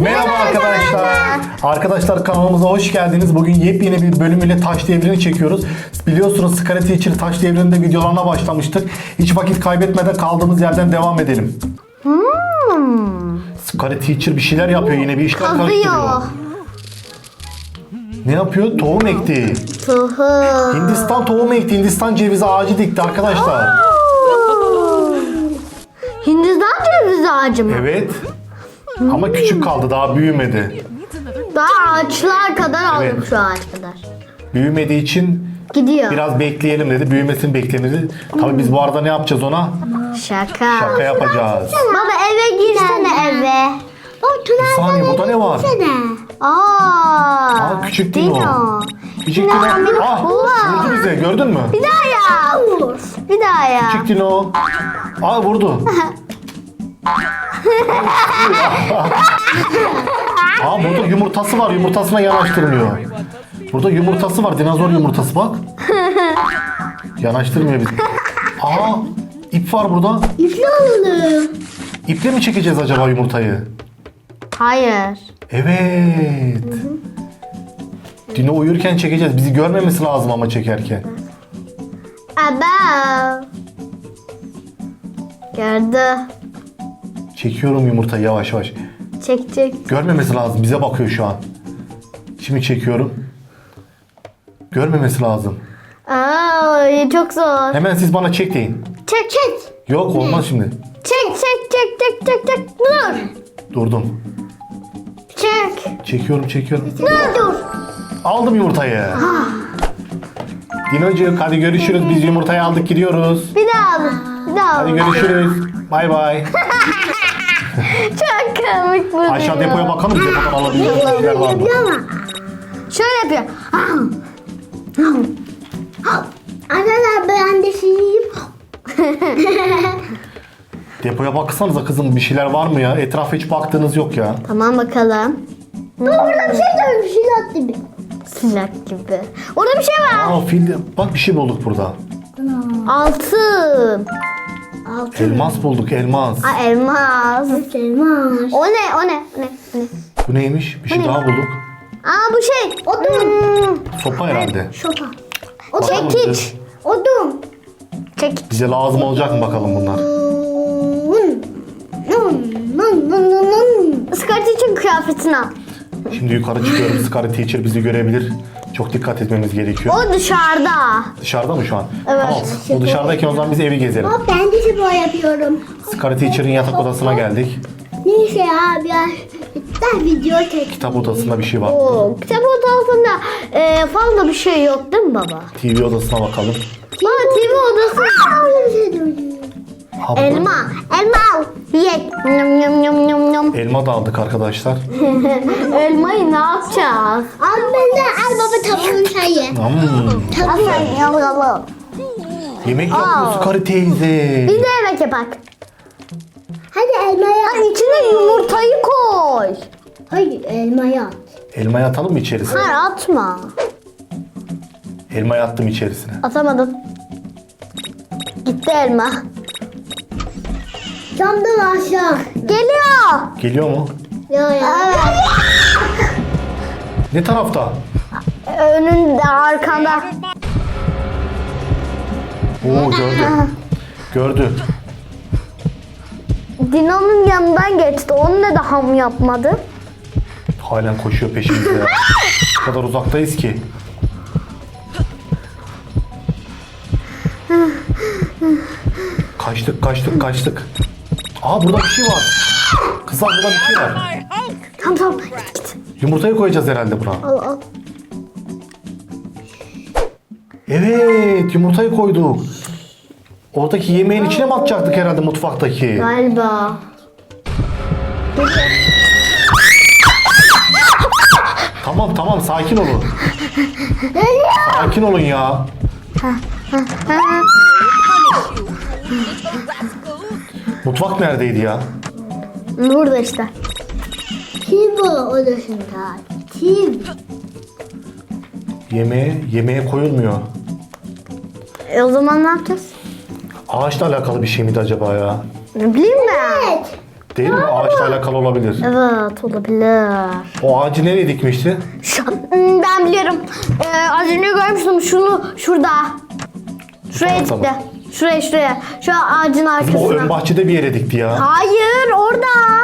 Merhaba arkadaşlar. Arkadaşlar kanalımıza hoş geldiniz. Bugün yepyeni bir bölümüyle Taş Devri'ni çekiyoruz. Biliyorsunuz Scary Teacher Taş Devri'nde videolarına başlamıştık. Hiç vakit kaybetmeden kaldığımız yerden devam edelim. Scary Teacher bir şeyler yapıyor yine bir işler Kazıyor. karıştırıyor. Ne yapıyor? Tohum ekti. Tohum. Hindistan tohumu ekti. Hindistan cevizi ağacı dikti arkadaşlar. Hindistan cevizi ağacı mı? Evet. Ama küçük kaldı daha büyümedi. Daha ağaçlar kadar Evet. aldım şu ağaç kadar. Büyümediği için Gidiyor. biraz bekleyelim dedi. Büyümesini beklenir. Tabii biz bu arada ne yapacağız ona? Şaka. Şaka yapacağız. Baba eve girsene eve. O Bir saniye burada ne var? Aa. Aa küçük değil o. Küçük Dino. Ah vurdu bize gördün mü? Bir daha yap. Bir daha yap. Küçük Dino. Aa vurdu. Aa burada yumurtası var. Yumurtasına yanaştırmıyor. Burada yumurtası var. Dinozor yumurtası bak. Yanaştırmıyor bizi. Aa ip var burada. İple alalım. İple mi çekeceğiz acaba yumurtayı? Hayır. Evet. Dino uyurken çekeceğiz. Bizi görmemesi lazım ama çekerken. Aba. Gördü. Çekiyorum yumurtayı yavaş yavaş. Çek çek. Görmemesi lazım. Bize bakıyor şu an. Şimdi çekiyorum. Görmemesi lazım. Aa, çok zor. Hemen siz bana çek deyin. Çek çek. Yok olmaz şimdi. Çek çek çek çek çek çek. Dur. Durdum. Çek. Çekiyorum çekiyorum. Dur dur. Aldım yumurtayı. Dinocuğum hadi görüşürüz. Biz yumurtayı aldık gidiyoruz. Bir daha al. Bir daha al. Hadi görüşürüz. Bay bay. Çok komik bu. Aşağı depoya bakalım. Depodan alabileceğimiz bir şeyler var mı? Şöyle yapıyor. Arkadaşlar ben de şeyim. Depoya baksanıza kızım bir şeyler var mı ya? Etrafa hiç baktığınız yok ya. Tamam bakalım. Burada bir şey şey attı bir. Silah gibi. Orada bir şey var. Aa fil bak bir şey bulduk burada. Altın. Altın Elmas bulduk elmas. Aa, elmas. elmas. O ne? O ne? O ne? O ne? Bu neymiş? Bir şey daha bulduk. Aa bu şey. Odun. Sopa herhalde. Şopa. O Bakalım çekiç. bize- Odun. Çekiç. Bize lazım olacak mı bakalım bunlar? Nun. Nun. Nun. Nun. Nun. Nun. Iskartı için kıyafetini al. Şimdi yukarı çıkıyorum. Scary Teacher bizi görebilir. Çok dikkat etmemiz gerekiyor. O dışarıda. Dışarıda mı şu an? Evet. Tamam. O dışarıdayken o zaman biz evi gezelim. Hop ben de spor yapıyorum. Scary Teacher'ın yatak odasına geldik. Neyse ya biraz ben video çek. Kitap odasında bir şey var. Oo, kitap odasında e, fazla bir şey yok değil mi baba? TV odasına bakalım. Baba TV odası. Şey. Ha, burada Elma. Elma al. Ye. Yum yum yum yum yum. Elma da aldık arkadaşlar. Elmayı ne yapacağız? Al benden al baba tavuğun çayı. Hmm. Al sen yal yal al. Yemek yapıyor Scary teyze. Biz de yemek yapak. Hadi elmayı at. İçine yumurtayı koy. Hayır elmayı at. Elmayı atalım mı içerisine? Hayır atma. Elmayı attım içerisine. Atamadın. Gitti elma. Camdan aşağı. Geliyor. Geliyor mu? Ya ya. Ne tarafta? Önünde arkanda. Oo gördü. Gördü. Dino'nun yanından geçti. Onu ne de ham yapmadı. Halen koşuyor peşimizde ya. O kadar uzaktayız ki. Kaçtık kaçtık kaçtık. Aa burada bir şey var. Kızlar burada bir şey var. Tamam tamam git git. Yumurtayı koyacağız herhalde buna. Al al. Evet yumurtayı koyduk. Oradaki yemeğin içine mi atacaktık herhalde mutfaktaki? Galiba. Tamam tamam sakin olun. Sakin olun ya. Mutfak neredeydi ya? Burada işte. Tibo odasında. Tim. Yemeğe, yemeğe koyulmuyor. E o zaman ne yapacağız? Ağaçla alakalı bir şey miydi acaba ya? Ne bileyim ben. Evet. Değil mi? Ağaçla alakalı olabilir. Evet olabilir. O ağacı nereye dikmişti? Şu, Hmm, ben biliyorum. Ee, az önce görmüştüm şunu şurada. Şuraya Tamam, çıktı. Şuraya şuraya. Şu ağacın O ön arkasına. bahçede bir yere dikti ya. Hayır orada.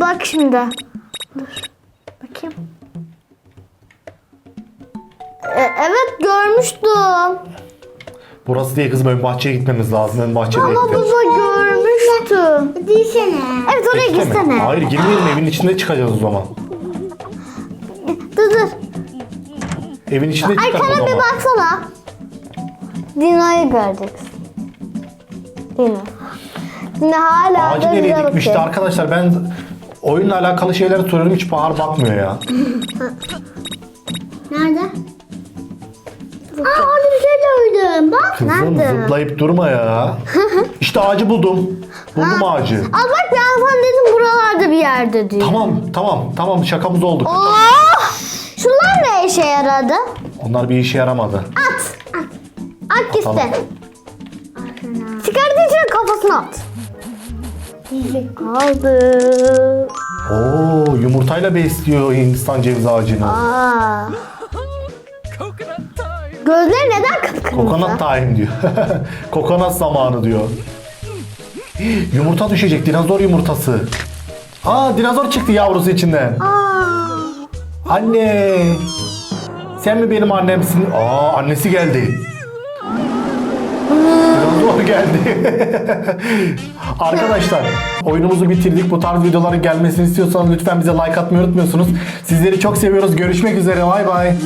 Bak şimdi. Dur. Bakayım. E, evet görmüştüm. Burası değil kızım ön bahçeye gitmemiz lazım. Ön bahçede Ama ekti. baba görmüştüm. Değilsene. Evet oraya gitsene. Hayır girmeyelim evin içinde çıkacağız o zaman. Dur dur. Evin içinde çıkalım o Arkana bir zaman. baksana. Dino'yu göreceksin. Dino. Dino hala Ağacı da nereye bize dikmişti bakıyor. arkadaşlar ben oyunla alakalı şeyler soruyorum hiç Bahar bakmıyor ya. Nerede? Aa orada bir şey gördüm. Bak. Kızım Nerede? zıplayıp durma ya. İşte ağacı buldum. Buldum ağacı. Aa bak ben sana dedim buralarda bir yerde diyor. Tamam tamam tamam şakamız oldu. Oh! Şunlar ne işe yaradı? Onlar bir işe yaramadı. At. At. At gitsin. Atalım. Çıkardığı için kafasına at. Aldı. Oo yumurtayla besliyor Hindistan cevizi ağacını. Aa. Gözleri neden kıpkırmızı? Kokonat time diyor. Kokonat zamanı diyor. Yumurta düşecek dinozor yumurtası. Aa dinozor çıktı yavrusu içinden. Aa. Anne. Sen mi benim annemsin? Aa annesi geldi. Dinozor geldi. Arkadaşlar oyunumuzu bitirdik. Bu tarz videoların gelmesini istiyorsanız lütfen bize like atmayı unutmuyorsunuz. Sizleri çok seviyoruz. Görüşmek üzere. Bay bay.